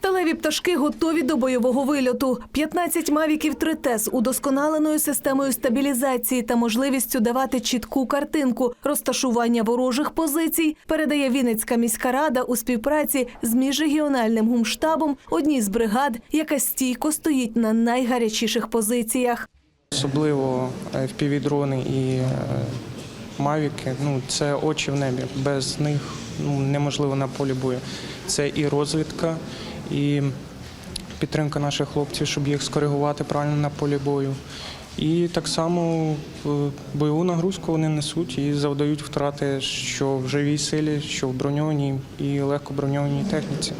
Сталеві пташки готові до бойового вильоту. 15 мавіків 3Т з удосконаленою системою стабілізації та можливістю давати чітку картинку розташування ворожих позицій передає Вінницька міська рада у співпраці з міжрегіональним гумштабом одній з бригад, яка стійко стоїть на найгарячіших позиціях. Особливо впівдрони і е, мавіки. Ну це очі в небі. Без них ну неможливо на полі бою. Це і розвідка, і підтримка наших хлопців, щоб їх скоригувати правильно на полі бою. І так само бойову нагрузку вони несуть і завдають втрати, що в живій силі, що в броньованій і легко броньованій техніці.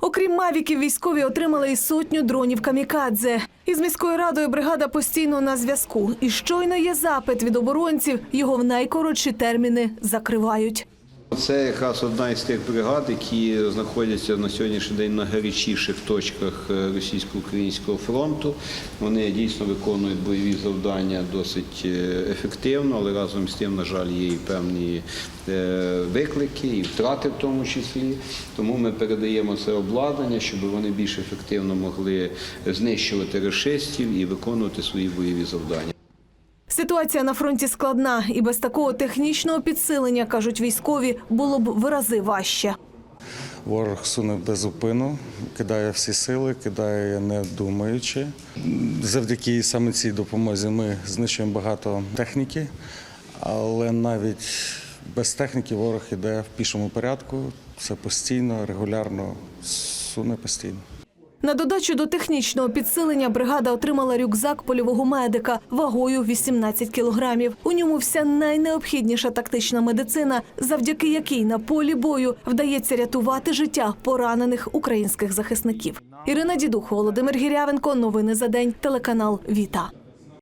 Окрім мавіків, військові отримали і сотню дронів камікадзе. Із міською радою бригада постійно на зв'язку. І щойно є запит від оборонців, його в найкоротші терміни закривають. Це якраз одна із тих бригад, які знаходяться на сьогоднішній день на гарячіших точках е, російсько-українського фронту. Вони дійсно виконують бойові завдання досить е, ефективно, але разом з тим, на жаль, є і певні е, виклики, і втрати в тому числі. Тому ми передаємо це обладнання, щоб вони більш ефективно могли знищувати рашистів і виконувати свої бойові завдання. Ситуація на фронті складна, і без такого технічного підсилення, кажуть військові, було б в рази важче. Ворог суне без зупину, кидає всі сили, кидає не думаючи. Завдяки саме цій допомозі ми знищуємо багато техніки, але навіть без техніки ворог іде в пішому порядку. Це постійно, регулярно, суне постійно. На додачу до технічного підсилення бригада отримала рюкзак польового медика вагою 18 кілограмів. У ньому вся найнеобхідніша тактична медицина, завдяки якій на полі бою вдається рятувати життя поранених українських захисників. Ірина Дідух, Володимир Гірявенко. Новини за день. Телеканал Віта.